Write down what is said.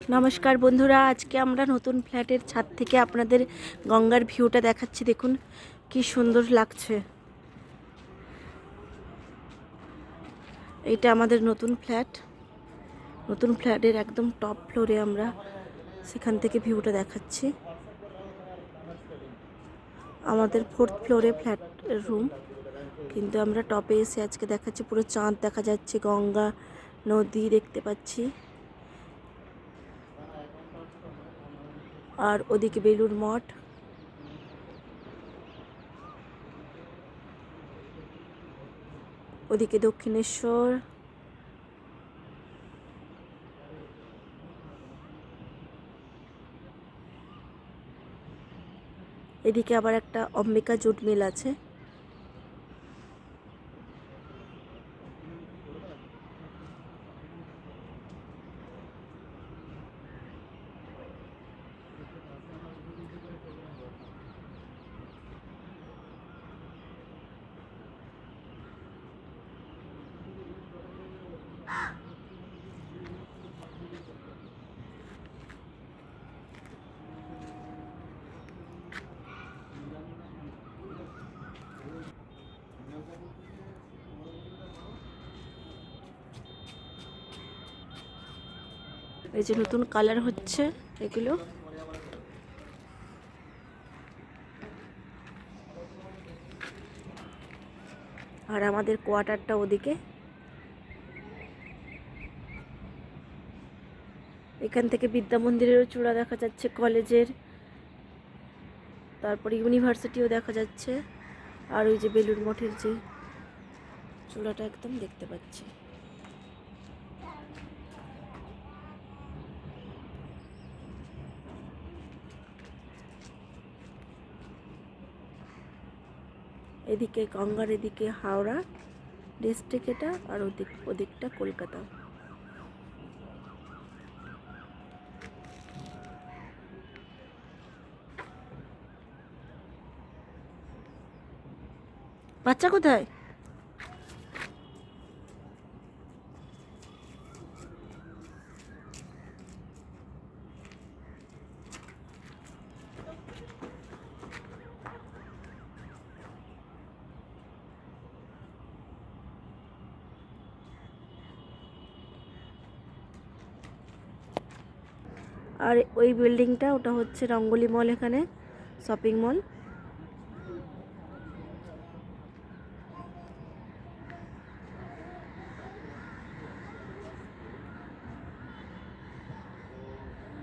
নমস্কার বন্ধুরা, আজকে আমরা নতুন ফ্ল্যাটের ছাদ থেকে আপনাদের গঙ্গার ভিউটা দেখাচ্ছি। দেখুন কি সুন্দর লাগছে। এটা আমাদের নতুন ফ্ল্যাট। নতুন ফ্ল্যাটের একদম টপ ফ্লোরে আমরা সেখান থেকে ভিউটা দেখাচ্ছি। আমাদের ফোর্থ ফ্লোরে ফ্ল্যাট রুম, কিন্তু আমরা টপে এসে আজকে দেখাচ্ছি, পুরো চাঁদ দেখা যাচ্ছে, গঙ্গা নদী দেখতে পাচ্ছি। আর ওদিকে বেলুর মঠ। ওদিকে দক্ষিণেশ্বর। এদিকে আবার একটা অম্বিকা জুট মিল আছে। এই যে নতুন কালার হচ্ছে এগুলো। আর আমাদের কোয়ার্টারটা ওদিকে। এখান থেকে বিদ্যা মন্দিরেরও চূড়া দেখা যাচ্ছে, কলেজের। তারপরে ইউনিভার্সিটিও দেখা যাচ্ছে। আর ওই যে বেলুর মঠের যে চূড়াটা একদম দেখতে পাচ্ছি। এদিকে গঙ্গার এদিকে হাওড়া ডিস্ট্রিক্ট এটা আর ওদিক ওদিকটা কলকাতা। বাচ্চা কোথায়? আর ওই বিল্ডিংটা ওটা হচ্ছে রঙ্গলি মল এখানে শপিং মল